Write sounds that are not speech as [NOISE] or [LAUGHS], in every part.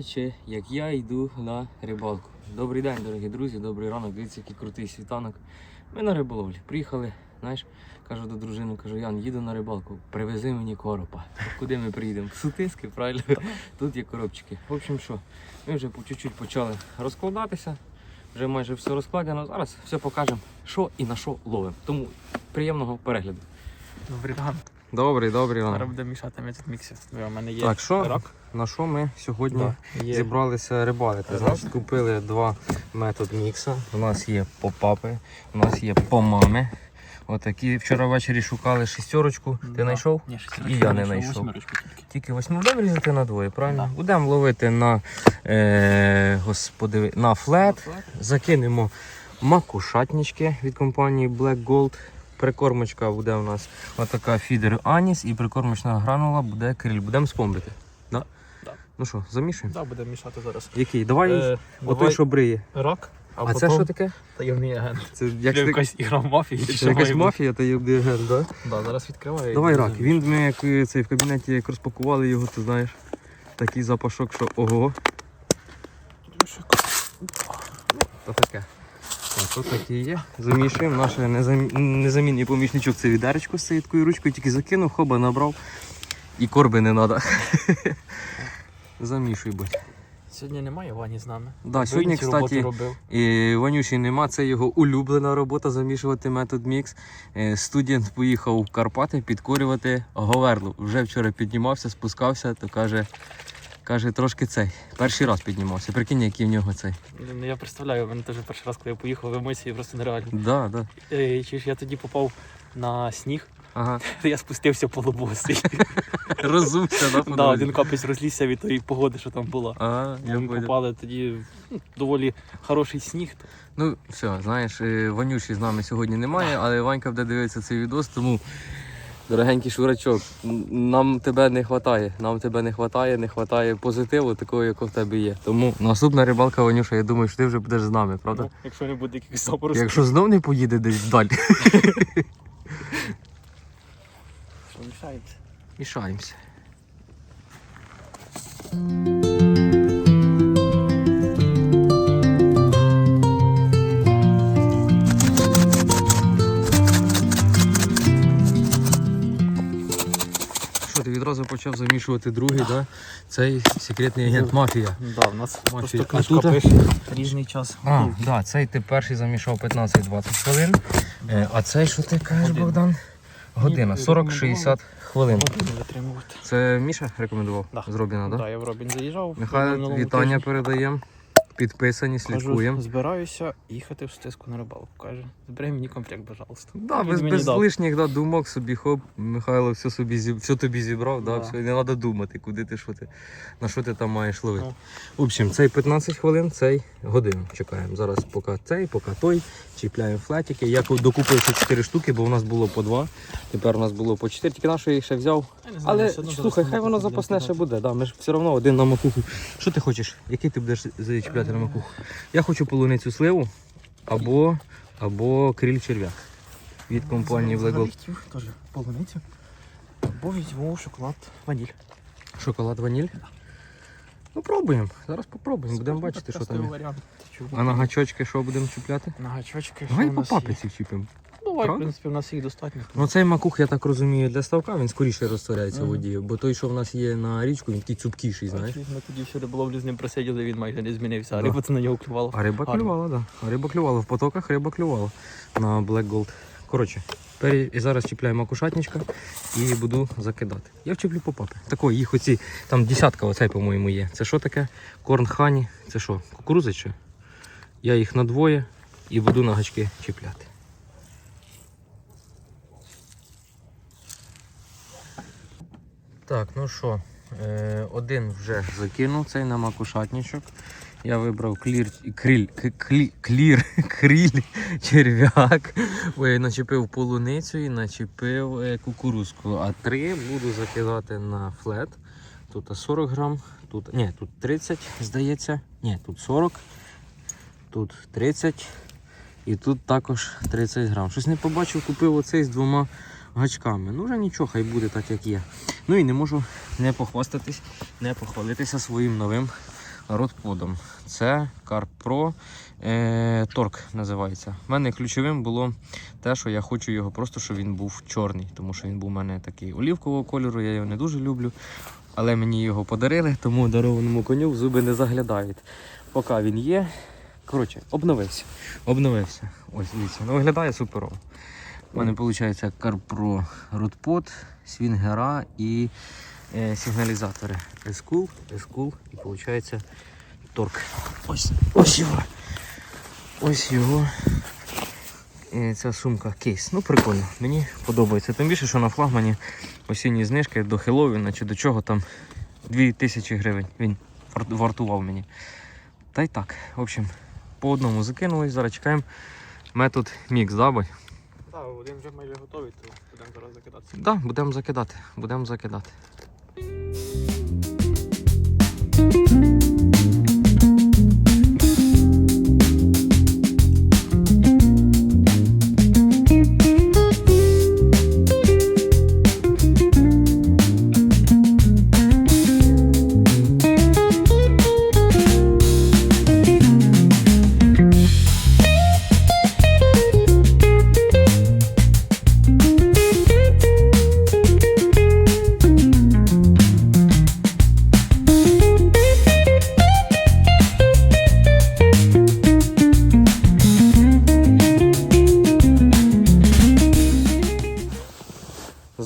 Баче, як я йду на рибалку. Добрий день, дорогі друзі, добрий ранок. Дивіться, який крутий світанок. Ми на риболовлі. Приїхали, знаєш, кажу до дружини, кажу, Ян, їду на рибалку, привези мені коропа. Куди ми приїдемо? В Сутиски, правильно? Тут є коробчики. В общем, що, ми вже по чуть-чуть почали розкладатися. Вже майже все розкладено. Зараз все покажемо, що і на що ловимо. Тому приємного перегляду. Добрий ранок. Добрий, добрий Зараз будемо мішати метод міксів. У мене є Так, що? рак. На що ми сьогодні Да, зібралися рибалити? Значить, купили два метод мікса. У нас є попапи, у нас є помами. Отакі вчора ввечері шукали шістерочку. Ти Да. знайшов? Ні, І я не знайшов, восьмерочку тільки. Восьму будемо різати на двоє, правильно? Да. Будемо ловити на, е, господи, на флет. Закинемо макушатнички від компанії Black Gold. Прикормочка буде у нас отака фідер Аніс і прикормочна гранула буде криль. Будемо спомбити. Да? Да. Ну що, замішуємо? Да, будемо мішати зараз. Який? Давай Е, отой, давай що бриє. рак, а, А, потім це що таке? таємний агент. Це Як ти... якась ігра в мафії. Це якась мафія, та є ген, да? Да, зараз відкриваю. Давай рак. Він ми як е, цей в кабінеті як розпакували його, ти знаєш. Такий запашок, що ого. То таке. Так, тут такі є. Замішуємо. Наш незамінний помічничок це відеречко з цією такою ручкою, тільки закинув, хоба набрав. І корби не треба. [LAUGHS] Замішуй, будь. Сьогодні немає Вані з нами. Да, сьогодні, кстати. І Ванюші нема, це його улюблена робота замішувати метод мікс. Е, Студент поїхав в Карпати підкорювати Говерлу. Вже вчора піднімався, спускався, то каже, каже, трошки цей. Перший раз піднімався. Прикинь, який в нього цей. Ну, Я представляю, у мене теж перший раз, коли я поїхав в емоції, просто нереально. Да, да. Е, Чи ж я тоді попав на сніг, Ага. [LAUGHS] я спустився полубосий. [LAUGHS] Розумся, да, по [LAUGHS] Да, дорозі? один капець розлізся від тої погоди, що там була. А, я Ми понял. попали тоді ну, доволі хороший сніг. Ну, все, знаєш, е, Ванюші з нами сьогодні немає, але Ванька буде дивитися цей відос, тому. Дорогенький шурачок, нам тебе не вистачає. Нам тебе не вистачає, не вистачає позитиву, такого, якого в тебе є. Тому наступна рибалка, Ванюша, я думаю, що ти вже будеш з нами, правда? Ну, якщо не буде якихось заморозків. Якщо знов не поїде десь вдаль, Що мішається? мішаємося. Відразу почав замішувати другий, да? Цей секретний агент мафія. Да, в нас Мафія. просто А книжка тут- пише різний час. А, да, цей ти перший замішав 15-20 хвилин. Да. А цей що ти кажеш, Година. Богдан? Година, 40-60 хвилин. Це Міша рекомендував Да. робіна, так? Да, я в Робін заїжджав. Нехай вітання передаємо. Підписані, Кажу, слідкуємо. збираюся їхати в стиску на рибалку. Каже, збери мені комплект, пожалуйста. Да, без, без дав. лишніх да, думок собі хоп, Михайло все собі зіб... все тобі зібрав, да, Да. все, не треба думати, куди ти, що ти, на що ти там маєш ловити. Ну. В общем, цей 15 хвилин, цей годину чекаємо. Зараз поки цей, поки той, чіпляємо флетики. Я ку- докупив ще 4 штуки, бо у нас було по 2. Тепер у нас було по 4, тільки нашої їх ще взяв. Знаю, Але слухай, хай воно запасне ще буде. Да, ми ж все одно один на макуху. Що ти хочеш? Який ти будеш чіпляти на макуху? Я хочу полуницю сливу або, або криль черв'як від компанії Black Теж полуницю. Або візьму шоколад ваніль. Шоколад ваніль. Ну пробуємо. Зараз попробуємо. Будемо бачити, що там є. А на гачочки що будемо чіпляти? На гачочки. Давай по папиці вчіпимо. Давай, Правда? в принципі, у нас їх достатньо. Ну цей макух, я так розумію, для ставка він скоріше розтворяється в Мгм. воді, бо той, що в нас є на річку, він такий цупкіший, знаєш. Ми тоді всю риболовлю з ним просиділи, він майже не змінився, а Да. риба це на нього клювала. А риба Гарно. клювала, так. Да. А риба клювала в потоках, риба клювала на Black Gold. Коротше, пері... і зараз чіпляємо макушатничка і буду закидати. Я вчіплю по папі. Такої, їх оці, там десятка оцей, по-моєму, є. Це що таке? Корн хані. Це що? Кукурудзи чи? Я їх надвоє і буду на гачки чіпляти. Так, ну що, е, один вже закинув цей на макушатничок. Я вибрав клір, кріль, клі, клір, [LAUGHS] кріль, черв'як. Начепив полуницю і начепив е, кукурузку. А три буду закидати на флет. Тут 40 грам, тут, ні, тут 30, здається. Ні, тут 40, тут 30 і тут також 30 грам. Щось не побачив, купив оцей з двома гачками. Ну вже нічого, хай буде так, як є. Ну і не можу не похвастатись, не похвалитися своїм новим родподом. Це CarPro е, Torque називається. У мене ключовим було те, що я хочу його просто, щоб він був чорний, тому що він був у мене такий олівкового кольору, я його не дуже люблю. Але мені його подарили, тому дарованому коню в зуби не заглядають. Поки він є. Коротше, обновився. Обновився. Ось дивіться, ну виглядає суперово. У мене виходить CarPro Roadpod, свінгера і е, сигналізатори. S-Cool, S-Cool і виходить торк. Ось, ось його. Ось його. І ця сумка кейс. Ну прикольно, мені подобається. Тим більше, що на флагмані осінні знижки до Хеллоуіна чи до чого там 2000 гривень він вартував мені. Та й так. В общем, по одному закинулись, зараз чекаємо. Метод мікс, да, бой? Так, один вже майже готовий, то будемо зараз закидатися. Да, будемо закидати. Будемо закидати.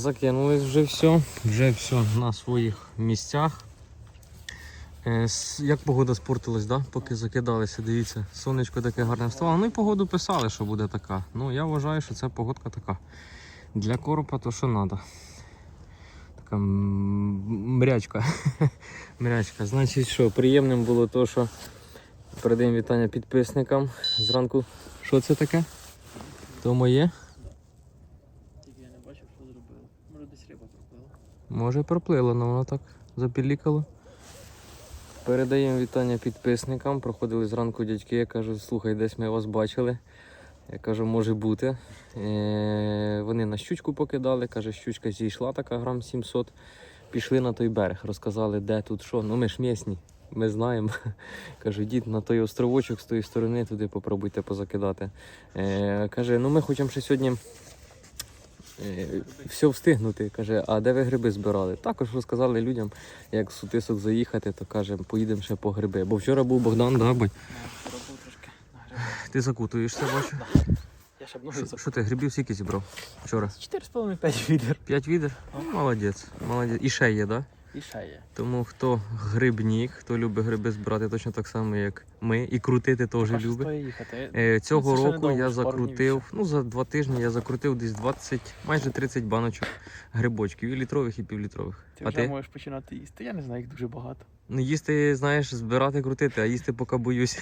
Закинулись вже все, вже все на своїх місцях. Е, Як погода спортилась, да? поки закидалися, дивіться, сонечко таке гарне вставало. Ну і погоду писали, що буде така. Ну я вважаю, що це погодка така. Для коропа то що треба. Така мрячка. [LAUGHS] мрячка. Значить, що приємним було то, що передаємо вітання підписникам. Зранку. Що це таке? То моє? Тільки я не бачив, що зробили. Може десь риба проплила. Може проплило, але воно так запілікало. Передаємо вітання підписникам. Проходили зранку дядьки, я кажу, слухай, десь ми вас бачили. Я кажу, може бути. Е, вони на щучку покидали, каже, щучка зійшла така грам 700. Пішли на той берег, розказали, де тут що. Ну ми ж місні, ми знаємо. [LAUGHS] Кажу, йдіть на той островочок з тої сторони, туди попробуйте позакидати. Е, каже, ну ми хочемо ще сьогодні все встигнути. Каже, а де ви гриби збирали? Також розказали людям, як з сутисок заїхати, то каже, поїдемо ще по гриби. Бо вчора був Богдан, да, гриби. ти закутуєшся, бачу. Я ще Що, що ти грибів скільки зібрав вчора? 4,5-5 відер. П'ять відер? Ну, молодець, молодець. І ще є, да? І ще є. Тому хто грибнік, хто любить гриби збирати точно так само, як ми, і крутити теж любить. їхати. Е, Цього Ну, це року я закрутив, ну за два тижні я закрутив десь 20, майже 30 баночок грибочків, і літрових, і півлітрових. Ти а вже ти? можеш починати їсти. Я не знаю, їх дуже багато. Ну їсти, знаєш, збирати, крутити, а їсти поки боюсь.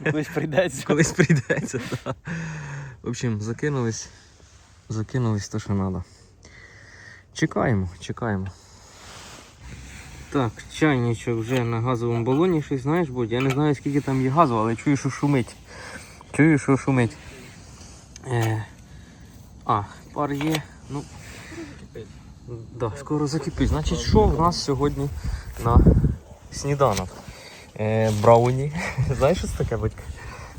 Ну, Колись прийдеться. [LAUGHS] Колись прийдеться. Да. В общем, закинулись. Закинулись то, що треба. Чекаємо, чекаємо. Так, чайничок вже на газовому балоні щось, знаєш, будь. Я не знаю скільки там є газу, але чую, що шумить. Чую, що шумить. Е, а, пар є. Ну, да, скоро закипить. Значить, що в нас сьогодні на сніданок? Е, брауні. [LAUGHS] Знаєш, що це таке, батько?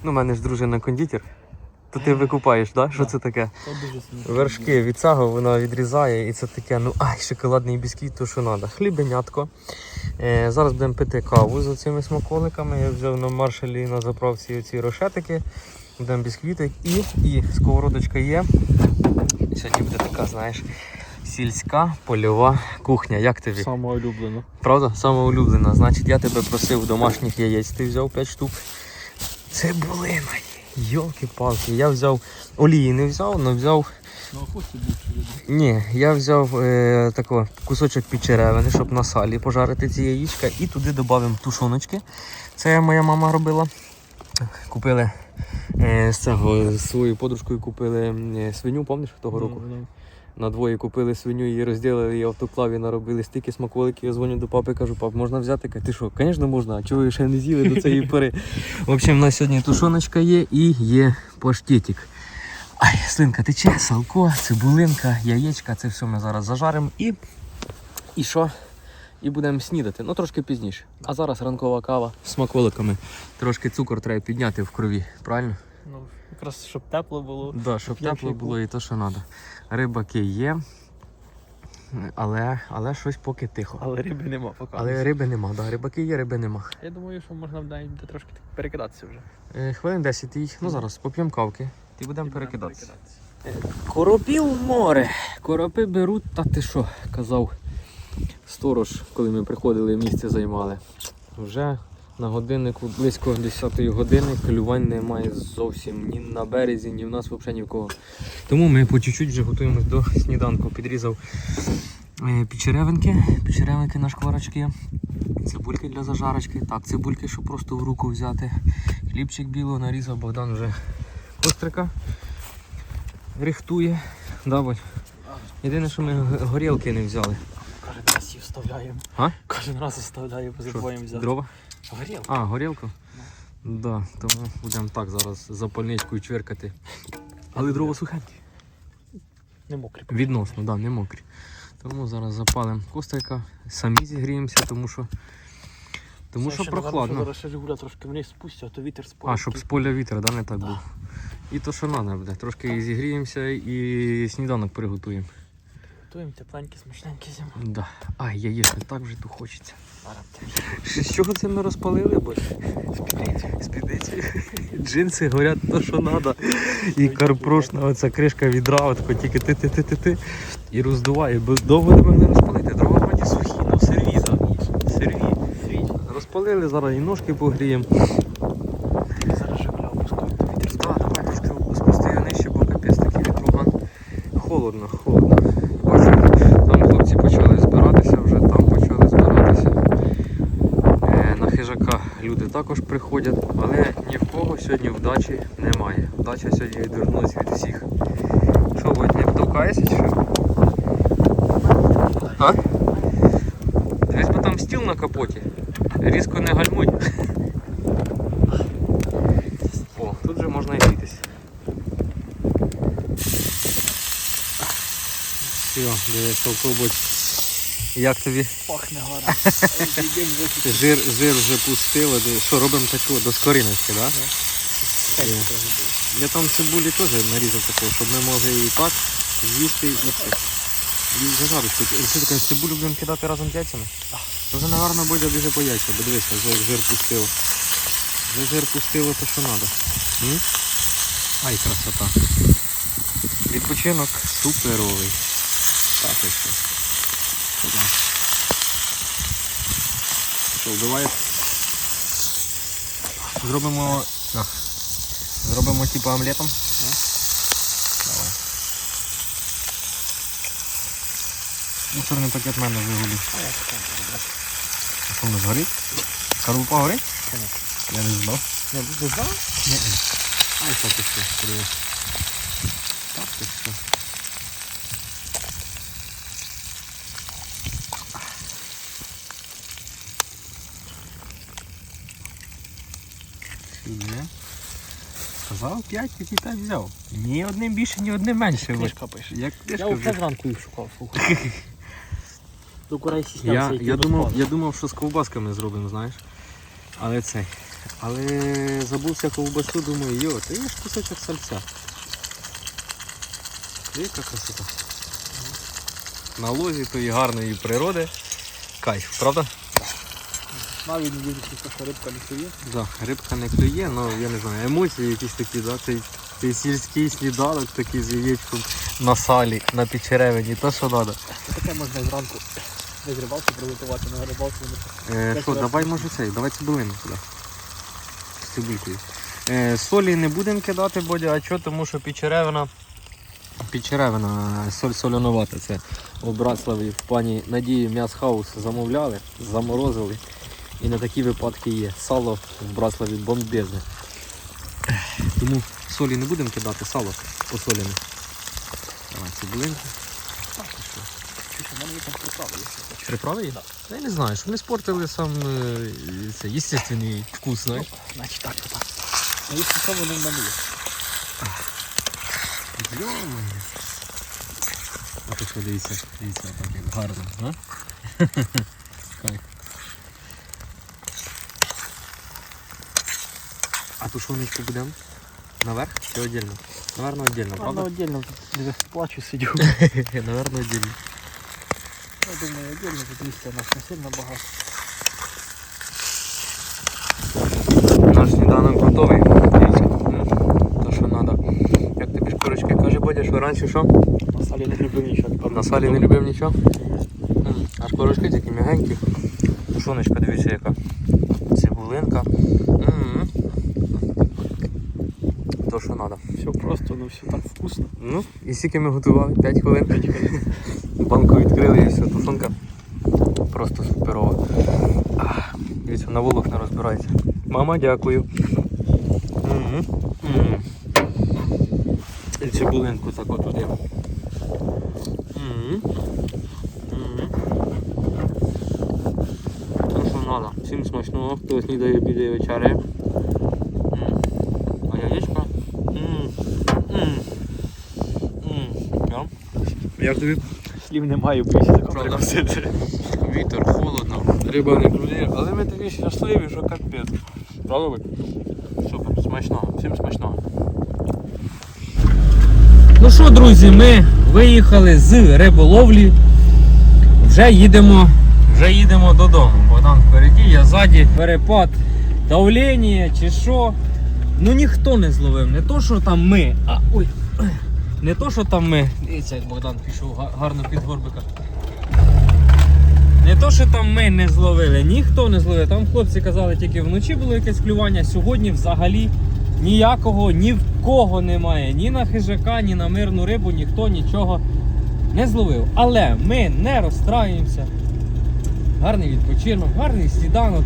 Ну, у мене ж дружина кондитер. То ти викупаєш, да? Що це таке? Це дуже смішно. Вершки від цього вона відрізає, і це таке, ну ай, шоколадний бісквіт, то що треба. Хлібенятко. Е, зараз будемо пити каву з цими смаколиками. Я взяв на маршалі на заправці ці рошетики. Будемо бісквіти і, і сковородочка є. Сьогодні буде така, знаєш, сільська польова кухня. Як тобі? Саме улюблено. Правда? Саме улюблена. Значить, я тебе просив домашніх яєць, ти взяв 5 штук. Цибулина є. Йолки-палки. Я взяв олії не взяв, але взяв. Ну, Ні, я взяв е, тако, кусочок підчеревини, щоб на салі пожарити ці яєчка. І туди додаємо тушоночки. Це моя мама робила. Купили е, з цього з своєю подружкою купили е, свиню, пам'ятаєш того року? На двоє купили свиню, її розділили, її автоклаві наробили стільки смаколиків. Я дзвоню до папи, кажу, пап, можна взяти? Каже, Ти що, звісно, можна, а чого ви ще не з'їли до цієї [LAUGHS] пори? В общем, у нас сьогодні тушоночка є і є паштетик. Ай, слинка тече, салко, цибулинка, яєчка, це все ми зараз зажаримо і. І що? І будемо снідати. Ну трошки пізніше. А зараз ранкова кава з смаколиками. Трошки цукор треба підняти в крові, правильно? Ну, якраз щоб тепло було. Да, щоб тепло було і то, що треба. Рибаки є, але, але щось поки тихо. Але риби нема поки. Але риби нема, да, рибаки є, риби нема. Я думаю, що можна буде трошки перекидатися вже. Е, хвилин 10 і, ну зараз поп'ємо кавки і будемо перекидатися. перекидатися. Коропів море. Коропи беруть, та ти що, казав сторож, коли ми приходили, місце займали. Вже на годиннику близько 10 години клювань немає зовсім ні на березі, ні в нас взагалі ні в кого. Тому ми по чуть-чуть вже готуємось до сніданку. Підрізав е, печеревинки, печеревинки на шкварочки, цибульки для зажарочки. Так, цибульки, щоб просто в руку взяти. Хлібчик білого нарізав Богдан вже кострика рихтує. Да, Бодь? Єдине, що ми горілки не взяли. Кожен раз її вставляємо. А? Кожен раз вставляємо, забуваємо взяти. Дрова? Горілку. А, горілку? Да, тому будемо так зараз запальничкою чверкати. Але дрова сухенькі. Не мокрі. Відносно, да, не мокрі. Тому зараз запалимо кострика, самі зігріємося, тому що, тому Це що прохладно. що Зараз ще Жигуля трошки вниз спустять, а то вітер спорить. А, щоб з поля вітер, да, не так був. І то, що треба буде. Трошки і зігріємося і сніданок приготуємо. Готуємо тепленькі, смачненькі зиму. Да. Ай, яєчня, так вже тут хочеться. З чого це ми розпалили, бо спідниці. Джинси горять то, що треба. І карпрошна оця кришка відра, отко тільки ти-ти-ти-ти-ти. І роздуває. Бо довго не могли розпалити. Дрова вроді сухі, ну сервіза. Серві. Розпалили, зараз і ножки погріємо. Зараз Жигуля опускають, то вітер Да, давай трошки спусти його нижче, бо капець такий вітруган. Холодно, холодно. Бачу, там хлопці почали збиратися вже, там почали збиратися. Е, на хижака люди також приходять, але ні в кого сьогодні вдачі немає. Вдача сьогодні відвернулась від всіх. Що, Водь, не втовкаєшся чи що? А? Дивись, бо там стіл на капоті. Різко не гальмуй. О, тут же можна і грітися. Все, дивись, попробуй. Як тобі? Пахне вже Жир, жир вже пустило. Що, робимо таку до скориночки, так? Да? Я там цибулі теж нарізав такого, щоб ми могли і так з'їсти і це. І зажарочку. Що таке, цибулю будемо кидати разом з яйцями? Так. Вже, напевно, буде біже по яйця, бо дивися, вже як жир пустило. Вже жир пустило, то що треба. Ай, красота. Відпочинок суперовий. Так, і що. Сюди. Що, вбиває? Зробимо. На. Зробимо типу омлетом. Давай. Мусорний пакет в мене вигулі. А я так роблю. А що воно згорить? Скорлупа горить? Конечно. Я не знав. Не, ти знав? Ні. Ай, що ти що, подивись. Сказав 5, і 5 взяв. Ні одним більше, ні одним менше. Книжка пише. Як Я книжка вже вже. зранку їх шукав, слухай. [LAUGHS] До Я, я, думав, я думав, що з ковбасками зробимо, знаєш. Але це. Але забувся ковбасу, думаю, йо, це є ж кусочок сальця. Яка красота. На лозі тої гарної природи. Кайф, правда? Навіть не дивлячись, що рибка не клює. Да, рибка не клює, але я не знаю, емоції якісь такі, да? цей, цей сільський сніданок такий з яєчком на салі, на печеревині, то що треба. Таке можна зранку без рибалки приготувати, на рибалку не Е, що, давай може цей, давай цибулину сюди. З цибулькою. Е, солі не будемо кидати, Бодя, а чого? Тому що печеревина, печеревина, соль соляновата. Це у Братславі в пані Надії М'ясхаус замовляли, заморозили. І на такі випадки є. Сало в Братславі бомбезне. Тому солі не будемо кидати, сало посолене. Давай цибулинку. Є приправи, якщо хочеш. Приправи є? Я не знаю, щоб не спортили сам е, це, естественний вкус, знаєш. Значить так, то так. Ну, якщо що, вони в мене є. Йо-моє. А то що, дивіться, дивіться, так як гарно, а? [LAUGHS] Кайф. Тушоночку будемо? Наверх чи віддільно? Наверно, віддільно, правда? отдельно дивись, плачу, сидю. [LAUGHS] Наверно, віддільно. Я думаю, отдельно тут місця нас не сильно багато. Наш сніданок готовий. То, що треба. Як тобі шкурочки? Каже Бодя, що раніше що? На салі не люблю нічого. На салі не любив нічого. М, А шкурочки такі м'ягенькі. Тушоночка, дивіться яка. Цибулинка. М. То, що треба. Все просто, ну все так вкусно. Ну, і скільки ми готували? 5 хвилин. Банку відкрили і все, тушонка просто суперова. Ах, Дивіться, на волокна розбирається. Мама, дякую. Мгм. Мгм. І цибулинку так от туди. Мгм. Мгм. То, що треба. Всім смачного, хто снідає, обідає, вечеряє. М. А яєчко? М. М. М. Я? Як тобі? Слів немає, більше така Правда? Вітер, холодно, риба не клює, але ми такі щасливі, що капець. Правда ви? Супер, смачного, всім смачного. Ну що, друзі, ми виїхали з риболовлі. Вже їдемо, вже їдемо додому. Богдан впереді, я ззаді. Перепад давлення чи що. Ну ніхто не зловив. Не то, що там ми, а ой. Не то, що там ми. Дивіться, як Богдан пішов гарно під горбика. Не то, що там ми не зловили, ніхто не зловив. Там хлопці казали, тільки вночі було якесь клювання. Сьогодні взагалі ніякого ні в кого немає. Ні на хижака, ні на мирну рибу, ніхто нічого не зловив. Але ми не розстраюємося. Гарний відпочинок, гарний сніданок.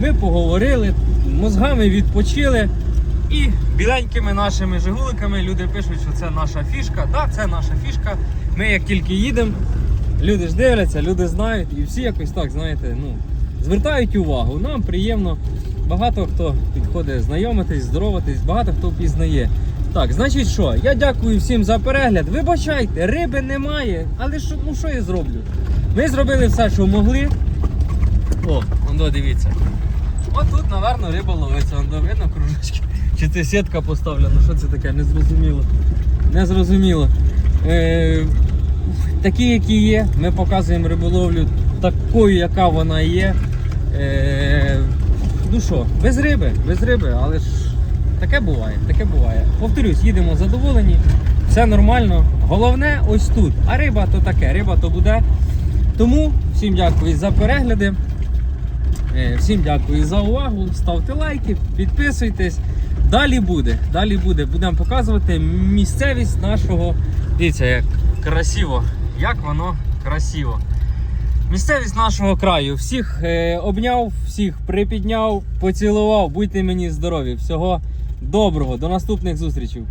Ми поговорили, мозгами відпочили. І біленькими нашими жигуликами люди пишуть, що це наша фішка. Так, це наша фішка. Ми як тільки їдемо, люди ж дивляться, люди знають, і всі якось так, знаєте, ну, звертають увагу. Нам приємно. Багато хто підходить знайомитись, здороватись, багато хто пізнає. Так, значить що, я дякую всім за перегляд. Вибачайте, риби немає, але що, ну що я зроблю? Ми зробили все, що могли. О, воно дивіться. От тут, напевно, риба ловиться, воно видно кружечки. Чи це сітка поставлена, що це таке, незрозуміло. Незрозуміло. Е, такі, які є, ми показуємо риболовлю такою, яка вона є. Е, ну що, без риби, без риби, але ж таке буває, таке буває. Повторюсь, їдемо задоволені, все нормально. Головне ось тут. А риба то таке, риба то буде. Тому всім дякую за перегляди. Е, Всім дякую за увагу. Ставте лайки, підписуйтесь. Далі буде. Далі буде. Будемо показувати місцевість нашого. Дивіться, як красиво. Як воно красиво. Місцевість нашого краю. Всіх е, обняв, всіх припідняв, поцілував. Будьте мені здорові. Всього доброго. До наступних зустрічей.